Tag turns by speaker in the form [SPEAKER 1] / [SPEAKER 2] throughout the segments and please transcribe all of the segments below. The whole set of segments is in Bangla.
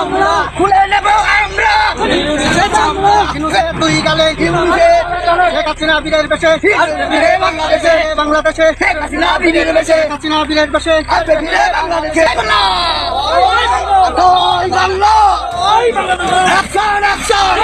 [SPEAKER 1] আমরা।
[SPEAKER 2] খুলে নেব আমরা।
[SPEAKER 1] দুই গালে ঘিমুছে শেখ হাসিনা বীরের বেশে।
[SPEAKER 2] ফিরে বাংলাদেশে
[SPEAKER 1] বাংলাদেশে।
[SPEAKER 2] শেখ হাসিনা বীরের বেশে।
[SPEAKER 1] হাসিনা বীরের বেশে।
[SPEAKER 2] ফিরে বাংলাদেশে। বাংলা। ওই বাংলা। Action action.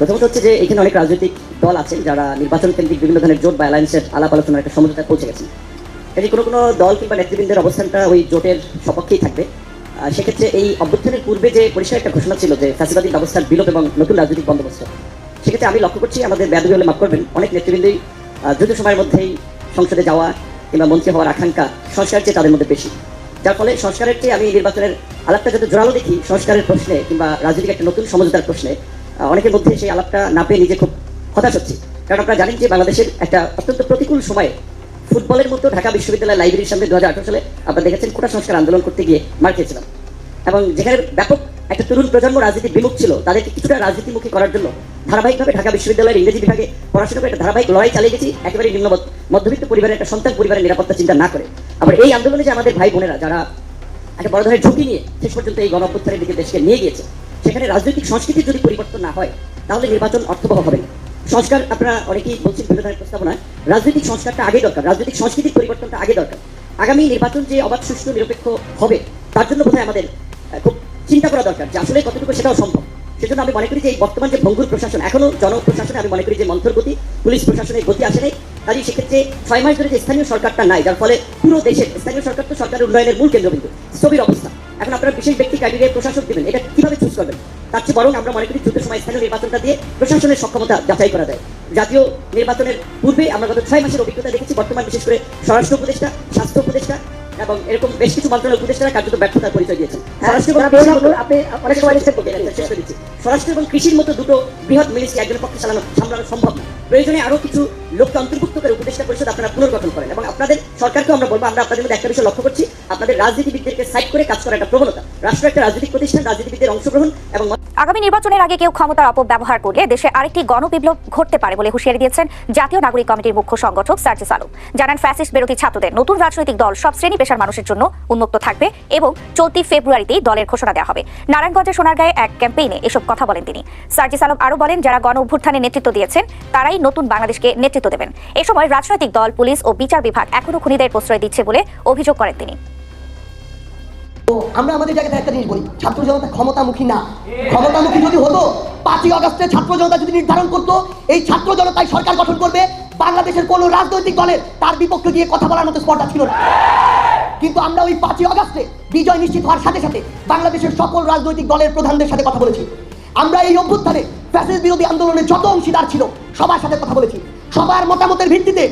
[SPEAKER 3] প্রথমত হচ্ছে যে এখানে অনেক রাজনৈতিক দল আছে যারা নির্বাচন কেন্দ্রিক বিভিন্ন ধরনের জোট বা অ্যালায়েন্সের আলাপ আলোচনার একটা সমঝোতায় পৌঁছে গেছেন। কাজে কোনো কোনো দল কিংবা নেতৃবৃন্দের অবস্থানটা ওই জোটের সপক্ষেই থাকবে। সেক্ষেত্রে এই অভ্যুত্থানের পূর্বে যে পরিষ্কার একটা ঘোষণা ছিল যে ফ্যাসিবাদী ব্যবস্থার বিলোপ এবং নতুন রাজনৈতিক বন্দোবস্ত, সেক্ষেত্রে আমি লক্ষ্য করছি আমাদের ব্যাধবী হলে মাফ করবেন, অনেক নেতৃবৃন্দই দ্রুত সময়ের মধ্যেই সংসদে যাওয়া কিংবা মন্ত্রী হওয়ার আকাঙ্ক্ষা সংস্কার চেয়ে তাদের মধ্যে বেশি। যার ফলে সংস্কারের চেয়ে আমি নির্বাচনের আলাপটা যত জোরালো দেখি, সংস্কারের প্রশ্নে কিংবা রাজনৈতিক একটা নতুন সমঝোতার প্রশ্নে অনেকের মধ্যে সেই আলাপটা না পেয়ে নিজে খুব হতাশ হচ্ছে। কারণ আপনারা জানেন যে বাংলাদেশের একটা অত্যন্ত প্রতিকূল সময়ে ফুটবলের মতো ঢাকা বিশ্ববিদ্যালয় লাইব্রেরির সামনে দু সালে আপনারা দেখেছেন কোটা সংস্কার আন্দোলন করতে গিয়ে মার খেয়েছিলাম। এবং যেখানে ব্যাপক একটা তরুণ প্রজন্ম রাজনীতি বিমুখ ছিল, তাদেরকে কিছুটা রাজনীতিমুখী করার জন্য ধারাবাহিকভাবে ঢাকা বিশ্ববিদ্যালয়ের ইংরেজি বিভাগে পড়াশোনা করে একটা ধারাবাহিক লড়াই চালিয়ে গেছি একেবারে নিম্ন মধ্যবিত্ত পরিবারের একটা সন্তান পরিবারের নিরাপত্তা চিন্তা না করে। আবার এই আন্দোলনে যে আমাদের ভাই বোনেরা, যারা একটা বড় ধরনের ঝুঁকি নিয়ে শেষ পর্যন্ত এই গণ দিকে দেশকে নিয়ে গিয়েছে সেখানে রাজনৈতিক সংস্কৃতির যদি পরিবর্তন না হয়, তাহলে নির্বাচন অর্থবহ হবে সংস্কার আপনারা অনেকেই বলছেন বিভিন্ন ধরনের প্রস্তাবনা রাজনৈতিক সংস্কারটা আগে দরকার, রাজনৈতিক সংস্কৃতির পরিবর্তনটা আগে দরকার। আগামী নির্বাচন যে অবাধ, সুষ্ঠু, নিরপেক্ষ হবে, তার জন্য বোধহয় আমাদের খুব চিন্তা করা দরকার যে আসলে কতটুকু সেটাও সম্ভব। সেজন্য আমি মনে করি যে এই বর্তমান যে ভঙ্গুর প্রশাসন, এখনও জনপ্রশাসনে আমি মনে করি যে মন্থর গতি, পুলিশ প্রশাসনের গতি আসে নাই। কাজে সেক্ষেত্রে ছয় মাস ধরে যে স্থানীয় সরকারটা নাই, যার ফলে পুরো দেশের, স্থানীয় সরকার তো সরকারের উন্নয়নের মূল কেন্দ্রবিন্দু, স্থবির অবস্থা। এখন আপনারা বিশেষ ব্যক্তি ক্যাবিনেট প্রশাসক দেবেন। এটা কীভাবে চুজ করবেন? তার চেয়ে বরং আমরা মনে করি দ্রুত সময় স্থানীয় নির্বাচনটা দিয়ে প্রশাসনের সক্ষমতা যাচাই করা যায়। জাতীয় নির্বাচনের পূর্বে আমরা গত ছয় মাসের অভিজ্ঞতা দেখেছি বর্তমান বিশেষ করে স্বরাষ্ট্র উপদেষ্টা স্বাস্থ্য উপদেষ্টা এবং এরকম বেশ কিছু মন্ত্রণালয় উপদেষ্টারা কার্যত ব্যর্থতার পরিচয় দিয়েছেন। স্বরাষ্ট্র এবং করে দিচ্ছি। স্বরাষ্ট্র এবং কৃষির মতো দুটো বৃহৎ মিনিস্ট্রি একজনের পক্ষে চালানো সামলানো সম্ভব না। প্রয়োজনে আরও কিছু লোককে অন্তর্ভুক্ত করে উপদেষ্টা পরিষদ আপনারা পুনর্গঠন করেন এবং আপনাদের সরকারকেও আমরা বলব, আমরা আপনাদের মধ্যে একটা বিষয় লক্ষ্য করছি, আপনাদের রাজনীতিবিদদেরকে সাইড করে কাজ করা একটা প্রবণতা। রাষ্ট্র একটা রাজনৈতিক প্রতিষ্ঠান, রাজনীতিবিদদের অংশগ্রহণ এবং
[SPEAKER 4] আগামী নির্বাচনের আগে কেউ ক্ষমতার অপব্যবহার করলে দেশে আরেকটি গণবিপ্লব ঘটতে পারে বলে হুঁশিয়ারি দিয়েছেন জাতীয় নাগরিক কমিটির মুখ্য সংগঠক সার্জিস আলম। জানান, ফ্যাসিস্ট বিরোধী ছাত্রদের নতুন রাজনৈতিক দল সব শ্রেণি পেশার মানুষের জন্য উন্মুক্ত থাকবে এবং চলতি ফেব্রুয়ারিতেই দলের ঘোষণা দেওয়া হবে। নারায়ণগঞ্জের সোনারগাঁয়ে এক ক্যাম্পেইনে এসব কথা বলেন তিনি। সার্জিস আলম আরও বলেন, যারা গণ অভ্যুত্থানে নেতৃত্ব দিয়েছেন, তারাই নতুন বাংলাদেশকে নেতৃত্ব দেবেন। এ সময় রাজনৈতিক দল, পুলিশ ও বিচার বিভাগ এখনও খুনিদের প্রশ্রয় দিচ্ছে বলে অভিযোগ করেন তিনি।
[SPEAKER 5] আমরা আমাদের জায়গাতে একটা জিনিস বলি, ছাত্র জনতা ক্ষমতামুখী না। ক্ষমতামুখী যদি হতো, পাঁচই অগস্টে ছাত্র জনতা যদি নির্ধারণ করতো, এই ছাত্র জনতাই সরকার গঠন করবে, বাংলাদেশের রাজনৈতিক দলের তার বিপক্ষে কথা বলার মতো স্পর্ধা ছিল না। কিন্তু আমরা ওই পাঁচই অগস্টে বিজয় নিশ্চিত হওয়ার সাথে সাথে বাংলাদেশের সকল রাজনৈতিক দলের প্রধানদের সাথে কথা বলেছি। আমরা এই অভ্যুত্থানে বিরোধী আন্দোলনের যত অংশীদার ছিল, সবার সাথে কথা বলেছি। সবার মতামতের ভিত্তিতে